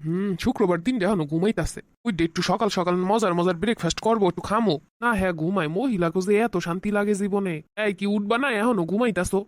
হুম শুক্রবার দিনটা এখনও ঘুমাইতাছে। ওই ডে একটু সকাল সকাল মজার মজার ব্রেকফাস্ট করব একটু খামো। না হ্যাঁ ঘুমাই। মহিলাকে যে এত শান্তি লাগে জীবনে। এই কি উঠবা না এখনও ঘুমাইতাছো?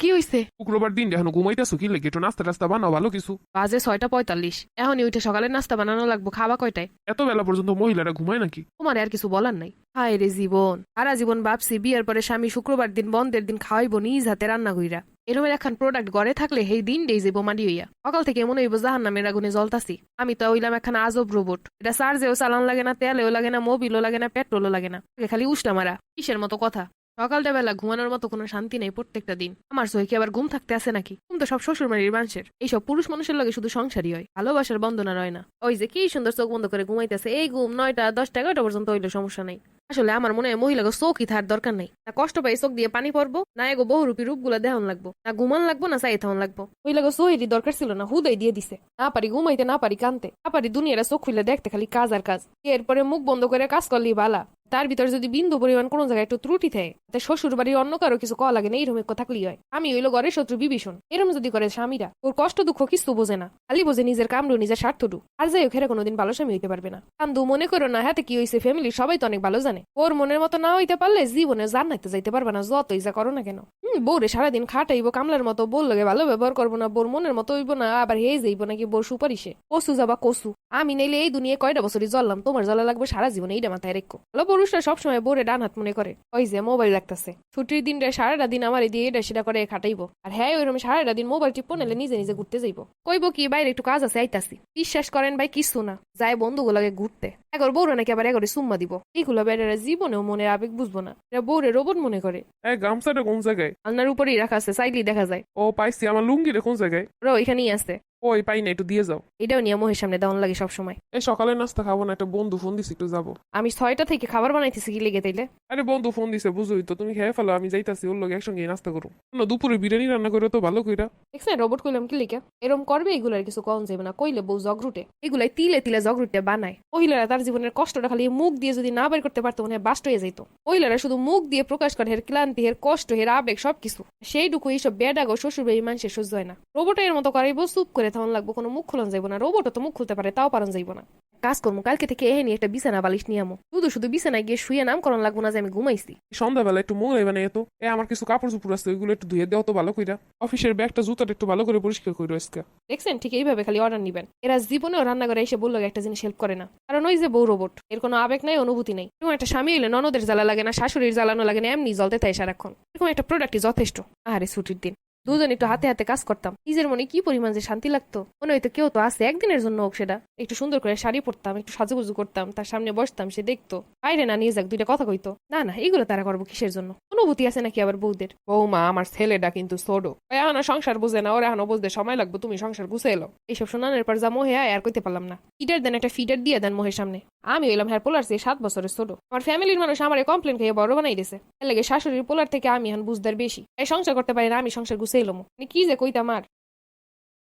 কি হইছে? শুক্রবার দিনটা এখনও ঘুমাইতাছো কি লেগে? একটু নাস্তা টাস্তা বানাও ভালো কিছু। বাজে ছয়টা পঁয়তাল্লিশ। এখনই উঠে সকালে নাস্তা বানানো লাগবো। খাওয়া কয়টায়? এত বেলা পর্যন্ত মহিলারা ঘুমায় নাকি? তোমার আর কিছু বলার নাই। হায় রে জীবন। সারা জীবন ভাবছি বিয়ের পরে স্বামী শুক্রবার দিন বন্ধের দিন খাওয়াইবো নিজ হাতে রান্না কইরা। এরমের এখন প্রোডাক্ট ঘরে থাকলে সেই দিন ডেই যাব মাডি হইয়া। সকাল থেকে মনে হইব জাহান নামের আগুনে জ্বলতাছি। আমি তো হইলাম এখন আজব রোবট এটা চার্জেও চালান লাগে না, তেলেও লাগে না মোবিলও লাগে না পেট্রোলও লাগে না। খালি উষ্টা মারা। কিসের মতো কথা? সকালটা বেলা ঘুমানোর মতো কোনো শান্তি নেই প্রত্যেকটা দিন। আমার সহি আবার ঘুম থাকতে আসে নাকি? ঘুম তো সব শ্বশুর বাড়ির মানুষের। এইসব পুরুষ মানুষের লাগে শুধু সংসারই হয়। ভালোবাসার বন্ধনা রয় না। ওই যে কি সুন্দর চোখ বন্ধ করে ঘুমাইতেছে। এই ঘুম নয়টা দশটা এগারোটা পর্যন্ত হইলে সমস্যা নাই। আসলে আমার মনে হয় মহিলাকে চোখই থার দরকার নাই। না কষ্ট পাই চোখ দিয়ে পানি পড়ব, না এগো বহুরূপী রূপগুলো দেহন লাগবো, না ঘুমান লাগবো, না চাই থাউন লাগবো। মহিলাকে চোহেরই দরকার ছিল না, হুদাই দিয়ে দিছে। না পারি ঘুমাইতে, না পারি কানতে। না পারি দুনিয়ারা চোখ খুলে দেখতে খালি কাজ আর কাজ। এরপরে মুখ বন্ধ করে কাজ করলি বালা। তার ভিতরে যদি বিন্দু পরিমাণ কোনো জায়গায় একটু ত্রুটি থাকে, তাই শ্বশুর বাড়ির অন্য কারও কিছু কওয়া লাগে না, এইরকম এক থাকলেই হয়। আমি হইল ঘরের শত্রু বিভীষণ। এরম যদি করে স্বামীরা, ওর কষ্ট দুঃখ কিছু বোঝে না। খালি বোঝে নিজের কামড়ু, নিজের স্বার্থটু আর যাই এরা কোনোদিন ভালো স্বামী হইতে পারবে না। কান্দু, মনে করো না, হাতে কি হয়েছে ফ্যামিলি সবাই তো অনেক ভালো জানে। ওর মনের মতো না হইতে পারলে জীবনে জান্নাইতে যাইতে পারবে না, যতই যা করো না কেন। বউরে সারাদিন খাটাইব, কামলার মতো বল লাগে ভালো ব্যবহার করব না বোর মনের মতো হইব না, আবার হে যাইব নাকি বোর সুপারিশে। কসু যাবা, কসু। আমি নাইলে এই দুনিয়ায় কয়টা বছরই জ্বললাম, তোমার জ্বলা লাগবে সারা জীবনে, এইটা মাথায় রেখো। ভালো পুরুষরা সবসময় বোরে ডান হাত মনে করে। ওই যে মোবাইল রাখতেছে ছুটির দিনটা সারাটা দিন আমার দিয়ে এটা সেটা করে খাটাইবো। আর হ্যাঁ ওইরকম সারাটা দিন মোবাইল টিপো নাহলে নিজে নিজে ঘুরতে যাইবো। কইবো কি বাইরে একটু কাজ আছে আইতাছি। বিশ্বাস করেন ভাই কিছু না। যায় বন্ধুগুলোকে ঘুরতে। একবার বউরে নাকি আবার একবারে সুম্মা দিব। এইগুলো বেড়ারা জীবনেও মনে আবেগ বুঝব না। এরা বউরে রোবট মনে করে। এই গামছাটা কোন জায়গায়? আলনার উপরেই রাখা আছে চাইলেই দেখা যায়। ও পাইছি। আমার লুঙ্গিটা কোন জায়গায়? ওরা ওইখানেই আছে। ওই পাই না একটু দিয়ে যাও। এটাও নিয়ে মোহের সামনে দেওয়ান লাগে সবসময়। এই সকালে নাস্তা খাব না একটা বন্ধু ফোন দিছে একটু যাব। আমি ছয়টা থেকে খাবার বানাইতেছি কি লেগে তাইলে? আরে বন্ধু ফোন দিছে বুঝোই তো তুমি খেয়ে ফেলো আমি যাইতাছি ওর লোক একসঙ্গে নাস্তা করো না দুপুরে বিরিয়ানি রান্না করে তো ভালো কইরা। দেখছেন রোবট কইলাম কি লিখে এরম করবে এগুলার কিছু কম যাবে না কইলে বউ জগরুটে। এগুলাই তিলে তিলে জগরুটে বানায়। মহিলারা তার জীবনের কষ্টটা খালি মুখ দিয়ে যদি না বের করতে পারতো মনে হয় বাস্ট হয়ে যেত মহিলারা শুধু মুখ দিয়ে প্রকাশ করে হের ক্লান্তি হের কষ্ট হের আবেগ সবকিছু। সেইটুকু এইসব বেডাগো শ্বশুর বাড়ির মানুষের সহ্য হয় না। রোবটের মতো করাইবো চুপ করে থাকুন লাগবো কোনো মুখ খুলন যাইবো না রোবটও তো মুখ খুলতে পারে তাও পারন যাইবো না। কাজ করব কালকে থেকে এহে নিয়ে একটা বিছানা বালিশ নিয়ে আমো। শুধু শুধু বিছানায় গিয়ে শুয়ে নাম করন লাগবো না যে আমি ঘুমাইছি। সন্ধ্যাবেলা একটু মোড়াই বানাই তো এ আমার কিছু কাপড় চুপড় আছে ওইগুলো একটু ধুয়ে দেওয়া তো ভালো কইরা। অফিসের ব্যাগটা জুতাটা একটু ভালো করে পরিষ্কার করে আজকে। দেখছেন ঠিক এইভাবে খালি অর্ডার নিবেন। এরা জীবনেও রান্নাঘরে এসে বলল একটা জিনিস হেল্প করে না। কারণ ওই যে বউ রোবট এর কোনো আবেগ নাই অনুভূতি নেই। এরকম একটা স্বামী এলে ননদের জ্বালা লাগে না শাশুড়ির জ্বালানো লাগে না এমনি জলতে তাই সারাক্ষণ। এরকম একটা প্রোডাক্টই যথেষ্ট। আরে ছুটির দিন। দুজন একটু হাতে হাতে কাজ করতাম। নিজের মনে কি পরিমাণ যে শান্তি লাগতো। মনে হয়তো কেউ তো আছে, একদিনের জন্য হোক সেটা। একটু সুন্দর করে শাড়ি পরতাম, একটু সাজুগুজু করতাম, তার সামনে বসতাম, সে দেখতো। বাইরে না নিয়ে যাক, দুইটা কথা কইতো। না না, এগুলো তারা করব কিসের জন্য? অনুভূতি আছে নাকি আবার বউদের? বৌমা আমার ছেলেটা কিন্তু ছোটো। এখনও সংসার বুঝে না ওর এখনও বুঝতে সময় লাগবে তুমি সংসার গুছে এলো। এইসব শোনানোর পর যা মোহে আর কইতে পারলাম না। ফিডার দেন একটা ফিটার দিয়ে দেন মহের সামনে। আমি হইলাম হ্যাঁ পোলার চেয়ে সাত বছরের ছোট। আমার ফ্যামিলির মানুষ আমার কমপ্লেন খেয়ে বড় বানাই দিয়েছে এর লাগে শাশুড়ির পোলার থেকে আমি এখন বুঝদার বেশি। এই সংসার করতে পারি না আমি সংসার গুছে এলাম কি যে কইতাম আর?